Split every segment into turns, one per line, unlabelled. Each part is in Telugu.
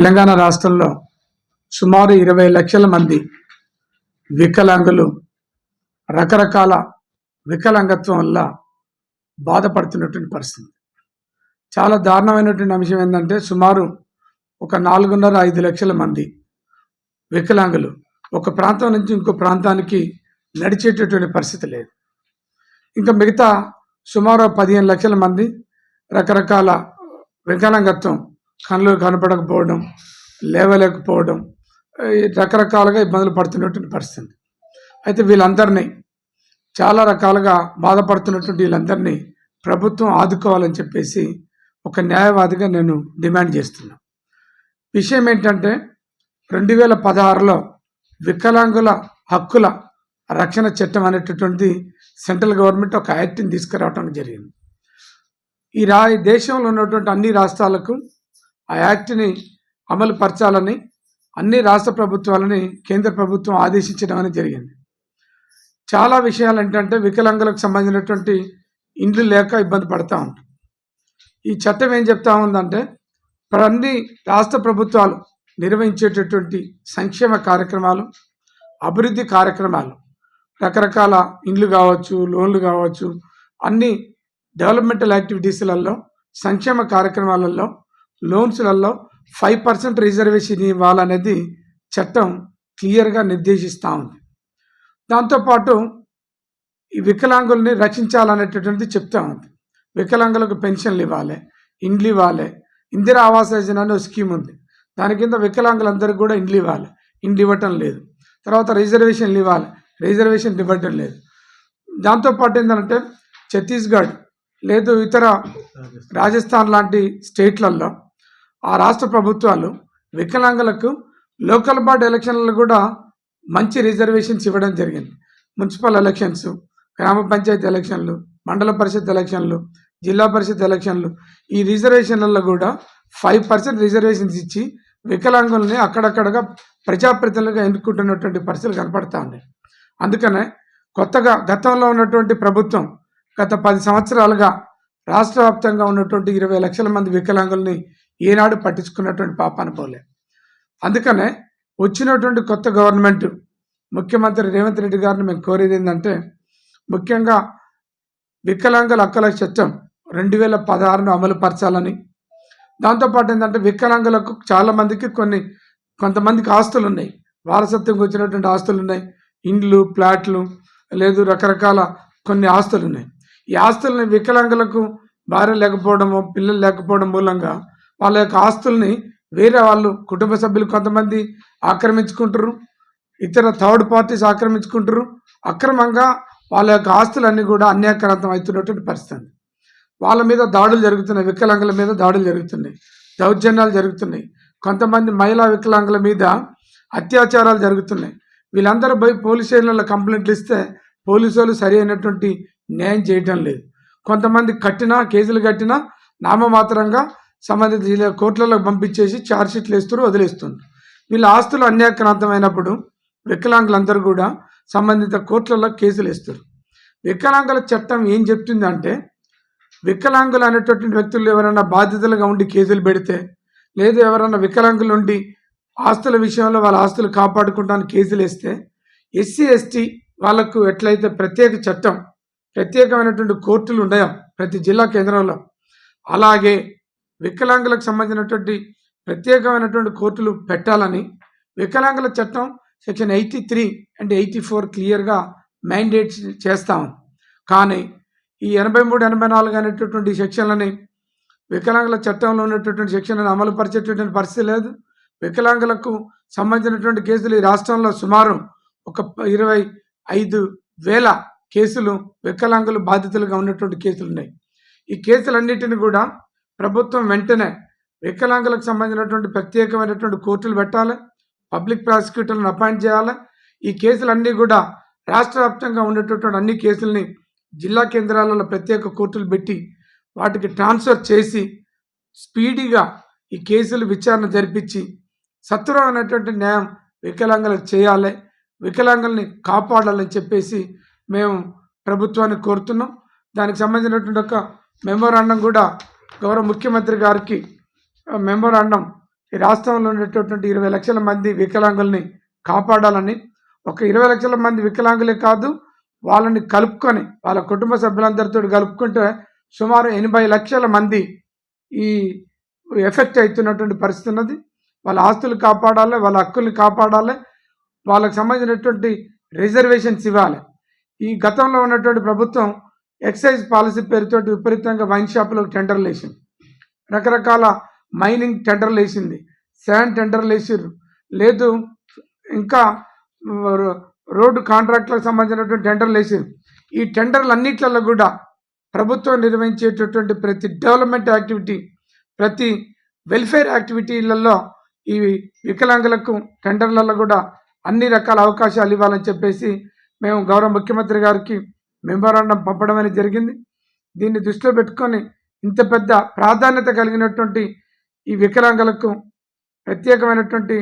తెలంగాణ రాష్ట్రంలో సుమారు ఇరవై లక్షల మంది వికలాంగులు రకరకాల వికలాంగత్వం వల్ల బాధపడుతున్నటువంటి పరిస్థితి. చాలా దారుణమైనటువంటి అంశం ఏంటంటే సుమారు ఒక నాలుగున్నర ఐదు లక్షల మంది వికలాంగులు ఒక ప్రాంతం నుంచి ఇంకో ప్రాంతానికి నడిచేటటువంటి పరిస్థితి లేదు. ఇంకా మిగతా సుమారు పదిహేను లక్షల మంది రకరకాల వికలాంగత్వం కళ్ళు కనపడకపోవడం లేవలేకపోవడం ఈ రకరకాలుగా ఇబ్బందులు పడుతున్నటువంటి పరిస్థితి. అయితే వీళ్ళందరినీ చాలా రకాలుగా బాధపడుతున్నటువంటి వీళ్ళందరినీ ప్రభుత్వం ఆదుకోవాలని చెప్పేసి ఒక న్యాయవాదిగా నేను డిమాండ్ చేస్తున్నా. విషయం ఏంటంటే రెండు వేల పదహారులో వికలాంగుల హక్కుల రక్షణ చట్టం అనేటటువంటి సెంట్రల్ గవర్నమెంట్ ఒక యాక్ట్ని తీసుకురావడం జరిగింది. ఈ రా దేశంలో ఉన్నటువంటి అన్ని రాష్ట్రాలకు ఆ యాక్ట్ని అమలు పరచాలని అన్ని రాష్ట్ర ప్రభుత్వాలని కేంద్ర ప్రభుత్వం ఆదేశించడం అనేది జరిగింది. చాలా విషయాలు ఏంటంటే వికలాంగులకు సంబంధించినటువంటి ఇండ్లు లేక ఇబ్బంది పడతా ఉంటాం ఈ చట్టం ఏం చెప్తా ఉందంటే అన్ని రాష్ట్ర ప్రభుత్వాలు నిర్వహించేటటువంటి సంక్షేమ కార్యక్రమాలు అభివృద్ధి కార్యక్రమాలు రకరకాల ఇండ్లు కావచ్చు లోన్లు కావచ్చు అన్ని డెవలప్మెంటల్ యాక్టివిటీస్లలో సంక్షేమ కార్యక్రమాలలో లోన్స్లలో ఫైవ్ పర్సెంట్ రిజర్వేషన్ ఇవ్వాలనేది చట్టం క్లియర్గా నిర్దేశిస్తూ ఉంది. దాంతోపాటు ఈ వికలాంగుల్ని రక్షించాలనేటటువంటిది చెప్తా ఉంది. వికలాంగులకు పెన్షన్లు ఇవ్వాలి ఇండ్లు ఇవ్వాలి ఇందిరా ఆవాస్ యోజన అనే స్కీమ్ ఉంది. దాని కింద వికలాంగులందరికీ కూడా ఇండ్లు ఇవ్వాలి. ఇండ్లు ఇవ్వటం లేదు. తర్వాత రిజర్వేషన్లు ఇవ్వాలి. రిజర్వేషన్ ఇవ్వటం లేదు. దాంతోపాటు ఏంటంటే ఛత్తీస్గఢ్ లేదు ఇతర రాజస్థాన్ లాంటి స్టేట్లలో ఆ రాష్ట్ర ప్రభుత్వాలు వికలాంగులకు లోకల్ బాడీ ఎలక్షన్లలో కూడా మంచి రిజర్వేషన్స్ ఇవ్వడం జరిగింది. మున్సిపల్ ఎలక్షన్స్ గ్రామ పంచాయతీ ఎలక్షన్లు మండల పరిషత్ ఎలక్షన్లు జిల్లా పరిషత్ ఎలక్షన్లు ఈ రిజర్వేషన్లలో కూడా ఫైవ్ పర్సెంట్ రిజర్వేషన్స్ ఇచ్చి వికలాంగుల్ని అక్కడక్కడగా ప్రజాప్రతినిధులుగా ఎన్నుకుంటున్నటువంటి పరిస్థితులు కనపడతా ఉన్నాయి. అందుకనే కొత్తగా గతంలో ఉన్నటువంటి ప్రభుత్వం గత పది సంవత్సరాలుగా రాష్ట్ర వ్యాప్తంగా ఉన్నటువంటి ఇరవై లక్షల మంది వికలాంగుల్ని ఏనాడు పట్టించుకున్నటువంటి పాపాన పోలే అందుకనే వచ్చినటువంటి కొత్త గవర్నమెంట్ ముఖ్యమంత్రి రేవంత్ రెడ్డి గారిని మేము కోరేది ఏంటంటే ముఖ్యంగా వికలాంగుల హక్కుల చట్టం రెండు వేల పదహారును అమలు పరచాలని దాంతోపాటు ఏంటంటే వికలాంగులకు చాలామందికి కొన్ని కొంతమందికి ఆస్తులు ఉన్నాయి వారసత్వంగా వచ్చినటువంటి ఆస్తులు ఉన్నాయి ఇండ్లు ప్లాట్లు లేదు రకరకాల కొన్ని ఆస్తులు ఉన్నాయి ఈ ఆస్తులని వికలాంగులకు భార్య లేకపోవడము పిల్లలు లేకపోవడం మూలంగా వాళ్ళ యొక్క ఆస్తుల్ని వేరే వాళ్ళు కుటుంబ సభ్యులు కొంతమంది ఆక్రమించుకుంటారు ఇతర థర్డ్ పార్టీస్ ఆక్రమించుకుంటారు అక్రమంగా వాళ్ళ యొక్క ఆస్తులన్నీ కూడా అన్యాక్రాంతం అవుతున్నటువంటి పరిస్థితి. వాళ్ళ మీద దాడులు జరుగుతున్నాయి వికలాంగుల మీద దాడులు జరుగుతున్నాయి దౌర్జన్యాలు జరుగుతున్నాయి. కొంతమంది మహిళా వికలాంగుల మీద అత్యాచారాలు జరుగుతున్నాయి. వీళ్ళందరూ పోయి పోలీస్ స్టేషన్లలో కంప్లైంట్లు ఇస్తే పోలీసు వాళ్ళు సరి అయినటువంటి న్యాయం చేయటం లేదు. కొంతమంది కట్టినా కేసులు కట్టినా నామమాత్రంగా సంబంధిత జిల్లా కోర్టులలో పంపించేసి ఛార్జ్షీట్లు వేస్తారు వదిలేస్తుంది వీళ్ళ ఆస్తులు అన్యాక్రాంతమైనప్పుడు వికలాంగులందరూ కూడా సంబంధిత కోర్టులలో కేసులు వేస్తారు. వికలాంగుల చట్టం ఏం చెప్తుందంటే వికలాంగులు అనేటటువంటి వ్యక్తులు ఎవరైనా బాధితులుగా ఉండి కేసులు పెడితే లేదు ఎవరైనా వికలాంగులు ఉండి ఆస్తుల విషయంలో వాళ్ళ ఆస్తులు కాపాడుకుంటానికి కేసులు వేస్తే ఎస్సీ ఎస్టీ వాళ్ళకు ఎట్లయితే ప్రత్యేక చట్టం ప్రత్యేకమైనటువంటి కోర్టులు ఉన్నాయో ప్రతి జిల్లా కేంద్రంలో అలాగే వికలాంగులకు సంబంధించినటువంటి ప్రత్యేకమైనటువంటి కోర్టులు పెట్టాలని వికలాంగుల చట్టం section eighty three and eighty four క్లియర్గా మ్యాండేట్ చేస్తాం. కానీ ఈ ఎనభై మూడు ఎనభై నాలుగు అనేటటువంటి సెక్షన్లని వికలాంగుల చట్టంలో ఉన్నటువంటి సెక్షన్లను అమలు పరిచేటటువంటి పరిస్థితి లేదు. వికలాంగులకు సంబంధించినటువంటి కేసులు ఈ రాష్ట్రంలో సుమారు ఒక ఇరవై ఐదు వేల కేసులు వికలాంగులు బాధితులుగా ఉన్నటువంటి కేసులు ఉన్నాయి ఈ కేసులన్నిటిని కూడా ప్రభుత్వం వెంటనే వికలాంగులకు సంబంధించినటువంటి ప్రత్యేకమైనటువంటి కోర్టులు పెట్టాలి పబ్లిక్ ప్రాసిక్యూటర్లను అపాయింట్ చేయాలి. ఈ కేసులన్నీ కూడా రాష్ట్ర వ్యాప్తంగా ఉండేటటువంటి అన్ని కేసుల్ని జిల్లా కేంద్రాలలో ప్రత్యేక కోర్టులు పెట్టి వాటికి ట్రాన్స్ఫర్ చేసి స్పీడీగా ఈ కేసులు విచారణ జరిపించి సత్వరమైనటువంటి న్యాయం వికలాంగులకు చేయాలి వికలాంగుల్ని కాపాడాలని చెప్పేసి మేము ప్రభుత్వాన్ని కోరుతున్నాం. దానికి సంబంధించినటువంటి ఒక మెమోరాండం కూడా గౌరవ ముఖ్యమంత్రి గారికి మెమోరాండం. ఈ రాష్ట్రంలో ఉండేటటువంటి ఇరవై లక్షల మంది వికలాంగుల్ని కాపాడాలని ఒక ఇరవై లక్షల మంది వికలాంగులే కాదు వాళ్ళని కలుపుకొని వాళ్ళ కుటుంబ సభ్యులందరితో కలుపుకుంటే సుమారు ఎనభై లక్షల మంది ఈ ఎఫెక్ట్ అవుతున్నటువంటి పరిస్థితి ఉన్నది. వాళ్ళ ఆస్తులు కాపాడాలి వాళ్ళ హక్కుల్ని కాపాడాలి వాళ్ళకి సంబంధించినటువంటి రిజర్వేషన్స్ ఇవ్వాలి. ఈ గతంలో ఉన్నటువంటి ప్రభుత్వం ఎక్సైజ్ పాలసీ పేరుతో విపరీతంగా వైన్ షాపులకు టెండర్లు వేసింది. రకరకాల మైనింగ్ టెండర్లు వేసింది. శాండ్ టెండర్లు వేసిర్రు. లేదు ఇంకా రోడ్డు కాంట్రాక్టులకు సంబంధించినటువంటి టెండర్లు వేసిర్రు. ఈ టెండర్లు అన్నిట్లలో కూడా ప్రభుత్వం నిర్వహించేటటువంటి ప్రతి డెవలప్మెంట్ యాక్టివిటీ ప్రతి వెల్ఫేర్ యాక్టివిటీలలో ఈ వికలాంగులకు టెండర్లలో కూడా అన్ని రకాల అవకాశాలు ఇవ్వాలని చెప్పేసి మేము గౌరవ ముఖ్యమంత్రి గారికి మెమోరాండం పంపడం అనేది జరిగింది. దీన్ని దృష్టిలో పెట్టుకొని ఇంత పెద్ద ప్రాధాన్యత కలిగినటువంటి ఈ వికలాంగులకు ప్రత్యేకమైనటువంటి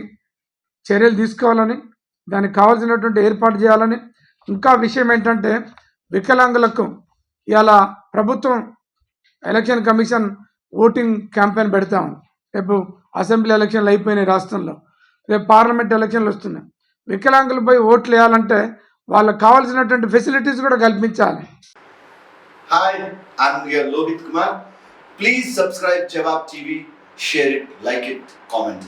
చర్యలు తీసుకోవాలని దానికి కావాల్సినటువంటి ఏర్పాటు చేయాలని. ఇంకా విషయం ఏంటంటే వికలాంగులకు ఇవాళ ప్రభుత్వం ఎలక్షన్ కమిషన్ ఓటింగ్ క్యాంపెయిన్ పెడతాం. రేపు అసెంబ్లీ ఎలక్షన్లు అయిపోయినాయి రాష్ట్రంలో. రేపు పార్లమెంట్ ఎలక్షన్లు వస్తున్నాయి. వికలాంగులు పోయి ఓట్లు వేయాలంటే వాళ్ళకి కావాల్సినటువంటి ఫెసిలిటీస్ కూడా కల్పించాలి.
Hi Lohith Kumar please subscribe Jawab TV share it like it comment